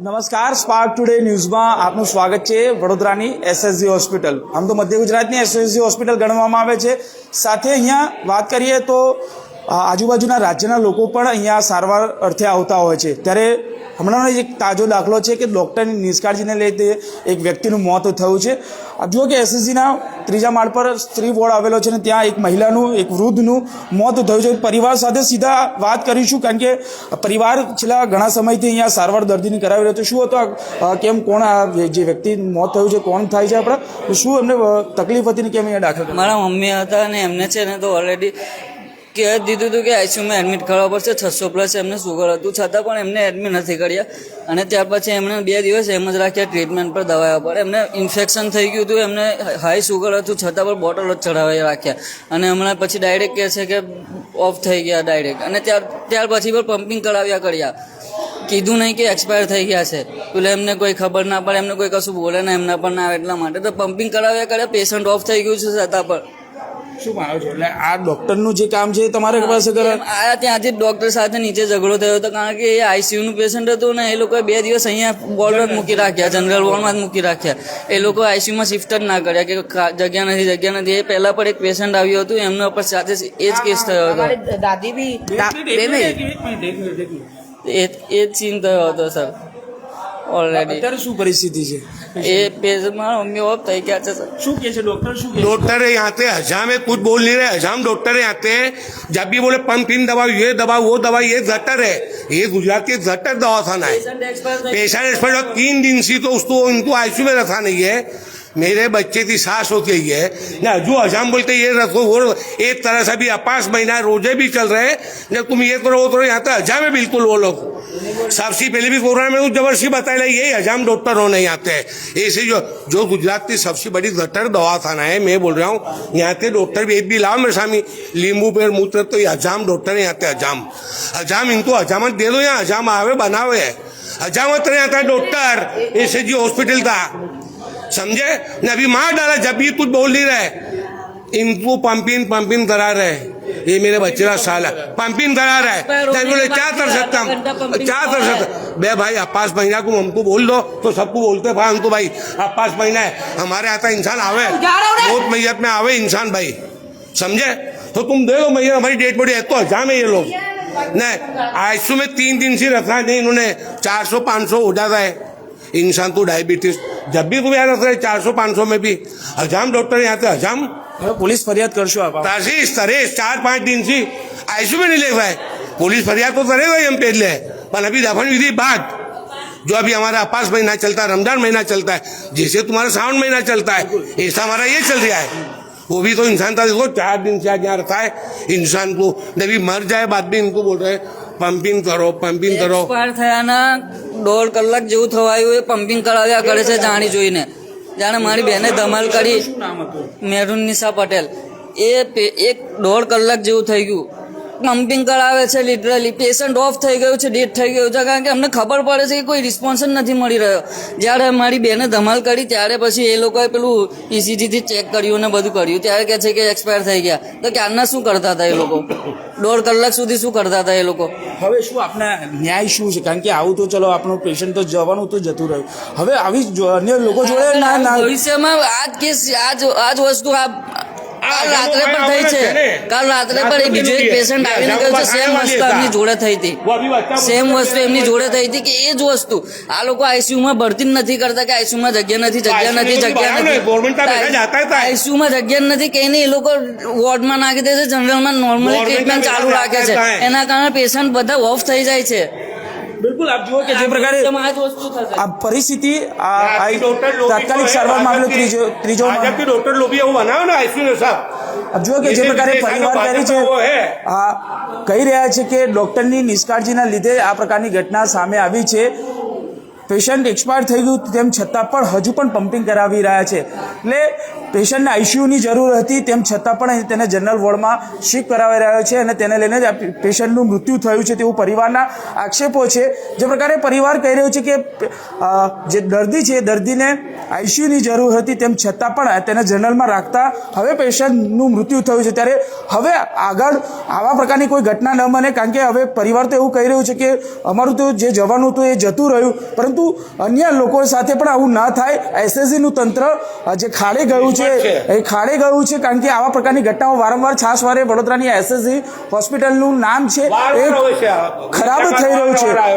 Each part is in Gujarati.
નમસ્કાર સ્પાર્ક ટુડે ન્યૂઝમાં આપનું સ્વાગત છે વડોદરાની એસએસજી હોસ્પિટલ આમ તો મધ્ય ગુજરાતની એસએસજી હોસ્પિટલ ગણવામાં આવે છે. સાથે અહીંયા વાત કરીએ તો આજુબાજુના રાજ્યના લોકો પણ અહીંયા સારવાર અર્થે આવતા હોય છે. ત્યારે હમણાંનો એક તાજો દાખલો છે કે ડૉક્ટરની નિષ્કાળજીને લીધે એક વ્યક્તિનું મોત થયું છે. જો કે એસએસજીના ત્રીજા માળ પર સ્ત્રી વોર્ડ આવેલો છે અને ત્યાં એક મહિલાનું, એક વૃદ્ધનું મોત થયું છે. પરિવાર સાથે સીધા વાત કરીશું કારણ કે પરિવાર છેલ્લા ઘણા સમયથી અહીંયા સારવાર દર્દીની કરાવી રહ્યો શું હતો કેમ, કોણ આ જે વ્યક્તિ મોત થયું છે, કોણ થાય છે આપણા? શું એમને તકલીફ હતી ને કેમ અહીંયા દાખલ? મારા મમ્મી હતા અને એમને છે ને તો ઓલરેડી કહી દીધું હતું કે આઈસીયુમાં એડમિટ કરવા પડશે, છસો પ્લસ એમને સુગર હતું. છતાં પણ એમને એડમિટ નથી કર્યા. અને ત્યાર પછી એમણે બે દિવસ એમ જ રાખ્યા ટ્રીટમેન્ટ પર દવા પર. એમને ઇન્ફેક્શન થઈ ગયું હતું, એમને હાઈ સુગર હતું, છતાં પણ બોટલ જ ચડાવી રાખ્યા. અને હમણાં પછી ડાયરેક્ટ કહે છે કે ઓફ થઈ ગયા ડાયરેક્ટ અને ત્યાર ત્યાર પછી પણ પમ્પિંગ કરાવ્યા કર્યા. કીધું નહીં કે એક્સપાયર થઈ ગયા છે. એટલે એમને કોઈ ખબર ના પડે, એમને કોઈ કશું બોલે ના, એમના પણ ના આવે એટલા માટે તો પમ્પિંગ કરાવ્યા કર્યા પેશન્ટ ઓફ થઈ ગયું છે છતાં પણ. શું માનો છો? એટલે આ ડોક્ટરનું જે કામ છે તમારે પાસે કરે? આ ત્યાં જે ડોક્ટર સાથે નીચે ઝઘડો થયો હતો કારણ કે એ આઈસીયુ નું પેશન્ટ હતું ને એ લોકોએ બે દિવસ અહીંયા બોર્ડર મૂકી રાખ્યા જનરલ વોર્ડમાં જ મૂકી રાખ્યા. એ લોકો આઈસીયુમાં શિફ્ટ જ ના કર્યા કે જગ્યા નથી જગ્યા નથી. એ પહેલાં પણ એક પેશન્ટ આવ્યું હતું એમના ઉપર સાથે એ જ કેસ થયો હતો. દાદી બી એ એ ચીન થયો હતો સર ઓલરેડી અત્યારે શું પરિસ્થિતિ છે? એ પેશન્ટ મારા મમ્મી ઓફ થઈ ગયા છે સર શું કહે છે ડૉક્ટર શું કહે છે? डॉक्टर है यहाँ पे हजाम है कुछ बोल नहीं रहे हजाम डॉक्टर है यहाँ पे जब भी बोले पंप इन दवा ये दवा वो दवा ये जटर है ये गुजरात के जटर दवाखाना है પેશન્ટ એક્સપાયર થઈ पेशेंट एक्सपर्ट और तीन दिन से तो उसको उनको आईसीयू में रखा नहीं है मेरे बच्चे की सास होती है ना, जो हजाम बोलते ये रखो, वो एक तरह से भी अपास महीना रोज़े भी चल रहे हैं। जब तुम ये करो, वो करो, यहाँ तो हजाम है बिल्कुल वो लोग। सबसे पहले भी कोरोना में ज़बरदस्ती बताया ये हजाम डॉक्टर होने आते हैं। ऐसे जो जो गुजरात की सबसे बड़ी गटर दवाखाना है, मैं बोल रहा हूँ, यहाँ के डॉक्टर भी, एक भी लाओ मेरे सामने लींबू पेड़, मूत्र तो ये हजाम डॉक्टर यहाँ पे हजाम हजाम इनको हजामत दे दो यहाँ हजाम आवे, बनावे। हजामत नहीं आता, डॉक्टर, ऐसे जी हॉस्पिटल था। समझे? ने अभी मार डाला जब भी कुछ बोल नहीं रहे इनको पंपिंग पंपिंग करा रहे ये मेरे बच्चे का साल। है पंपिंग करा रहा है। बोले क्या कर सकता हम क्या कर सकता बे भाई अपास महीना को हमको बोल दो तो सबको बोलते भाई हमको भाई अपास महीना है। हमारे आता इंसान आवे। बहुत मैयत में आवे इंसान भाई। समझे? तो तुम दे दो मैया हमारी डेट बॉडी है तो हजाम है ये लोग। नहीं आईसू में तीन दिन से रखा नहीं इन्होंने। चार सौ पाँच सौ हो जाता है। इंसान तो डायबिटीज़ जब भी तुम यहाँ रख रहे चार सौ पाँच सौ में भी हजाम डॉक्टर यहाँ पे हजाम હવે પોલીસ ફરિયાદ કરશો આપ तहसीस तरेस चार पाँच दिन से आईसीयू में नहीं ले गए पुलिस फरियाद तो करेगा ही हम पहले पर अभी दफन विधि बाद जो अभी हमारा अपास महीना चलता है रमजान महीना चलता है जैसे तुम्हारा सावन महीना चलता है ऐसा हमारा ये चल रहा है वो भी तो इंसान था देखो चार दिन से आज यहाँ रखा है इंसान को जब भी मर जाए बाद भी इनको बोल रहे हैं પમ્પિંગ કરો પમ્પિંગ કરો. એક્સપાયર થયાના દોઢ કલાક જેવું થવાયું એ પમ્પિંગ કરાવ્યા કરે છે જાણી જોઈને. જાણે મારી બહેને ધમાલ કરી. મેહરુન નિશા પટેલ. એ એક દોઢ કલાક જેવું થઈ ગયું. પમ્પિંગ કરાવે છે લિટરલી પેશન્ટ ઓફ થઈ ગયું છે ડેટ થઈ ગયું છે કારણ કે અમને ખબર પડે છે કે કોઈ રિસ્પોન્સ જ નથી મળી રહ્યો. જ્યારે મારી બેને ધમાલ કરી ત્યારે પછી એ લોકોએ પેલું ઇસીજીથી ચેક કર્યું ને બધું કર્યું. ત્યારે કહે છે કે એક્સપાયર થઈ ગયા. તો ક્યારના શું કરતા હતા એ લોકો? દોઢ કલાક સુધી શું કરતા હતા એ લોકો? હવે શું આપણે ન્યાય શું છે? કારણ કે આવું તો ચલો આપણું પેશન્ટ તો જવાનું તો જતું રહ્યું. હવે આવી અન્ય લોકો જોડે ના ના ભવિષ્યમાં આ કેસ આ જ આ જ વસ્તુ આ કાલ રાત્રે પણ થઈ છે. કાલ રાત્રે પણ બીજો એક પેશન્ટ સેમ વસ્તુ થઈ હતી. સેમ વસ્તુ એમની જોડે થઈ હતી કે જ વસ્તુ. આ લોકો આઈસીયુમાં ભરતી નથી કરતા કે આઈસીયુમાં જગ્યા નથી જગ્યા નથી જગ્યા નથી. આઈસીયુમાં જગ્યા નથી કે એને એ લોકો વોર્ડમાં નાખી દે છે જનરલમાં નોર્મલી ટ્રીટમેન્ટ ચાલુ રાખે છે. એના કારણે પેશન્ટ બધા ઓફ થઈ જાય છે. બિલકુલ આપ જુઓ કે જે પ્રકારે આ પરિસ્થિતિ આ તાત્કાલિક સારવાર મામલો ત્રીજો ત્રીજો ભાજપની ડોક્ટર લોબી એવું બનાવ્યો ને આઈસીયુ સાહેબ. આપ જુઓ કે જે પ્રકારે પરિવાર પહેરી છે આ કહી રહ્યા છે કે ડોક્ટરની નિષ્કાળજીના લીધે આ પ્રકારની ઘટના સામે આવી છે. પેશન્ટ એક્સપાયર થઈ ગયું તેમ છતાં પણ હજુ પણ પમ્પિંગ કરાવી રહ્યા છે. એટલે પેશન્ટને આઈસીયુની જરૂર હતી તેમ છતાં પણ તેને જનરલ વોર્ડમાં શિફ્ટ કરાવી રહ્યો છે અને તેને લઈને જ પેશન્ટનું મૃત્યુ થયું છે તેવું પરિવારના આક્ષેપો છે. જે પ્રકારે પરિવાર કહી રહ્યો છે કે જે દર્દી છે દર્દીને આઈસીયુની જરૂર હતી તેમ છતાં પણ તેને જનરલમાં રાખતા હવે પેશન્ટનું મૃત્યુ થયું છે. ત્યારે હવે આગળ આવા પ્રકારની કોઈ ઘટના ન બને. કારણ કે હવે પરિવાર તો એવું કહી રહ્યું છે કે, અમારું તો જે જવાનું હતું એ જતું રહ્યું. પરંતુ પરંતુ અન્ય લોકો સાથે પણ આવું ના થાય. એસએસજીનું તંત્ર જે ખાડે ગયું છે એ ખાડે ગયું છે કારણ કે આવા પ્રકારની ઘટનાઓ વારંવાર છાસવારે વડોદરાની એસએસજી હોસ્પિટલનું નામ છે એ ખરાબ થઈ રહ્યું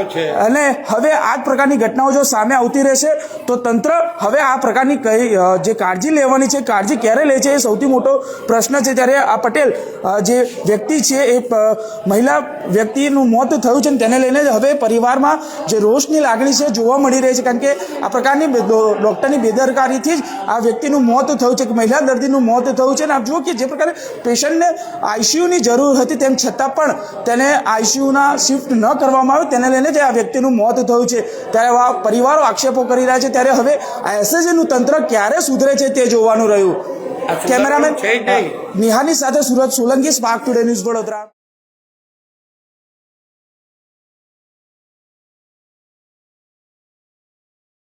છે. અને હવે આ પ્રકારની ઘટનાઓ જો સામે આવતી રહેશે તો તંત્ર હવે આ પ્રકારની કઈ જે કાળજી લેવાની છે કાળજી ક્યારે લે છે એ સૌથી મોટો પ્રશ્ન છે. ત્યારે આ પટેલ જે વ્યક્તિ છે એ મહિલા વ્યક્તિનું મોત થયું છે તેને લઈને હવે પરિવારમાં જે રોષની લાગણી છે જોવા મળી રહી છે કારણ કે આ પ્રકારની ડૉક્ટરની બેદરકારીથી જ આ વ્યક્તિનું મોત થયું છે કે મહિલા દર્દીનું મોત થયું છે અને આપ જુઓ કે જે પ્રકારે પેશન્ટને આઈસીયુની જરૂર હતી તેમ છતાં પણ તેને આઈસીયુના શિફ્ટ ન કરવામાં આવે તેને લઈને જે આ વ્યક્તિનું મોત થયું છે. ત્યારે આવા પરિવારો આક્ષેપો કરી રહ્યા છે. ત્યારે હવે આ એસએસજીનું તંત્ર ક્યારે સુધરે છે તે જોવાનું રહ્યું. કેમેરામેન. નિહાની સાથે Surat Solanki Spark Today News Vadodara.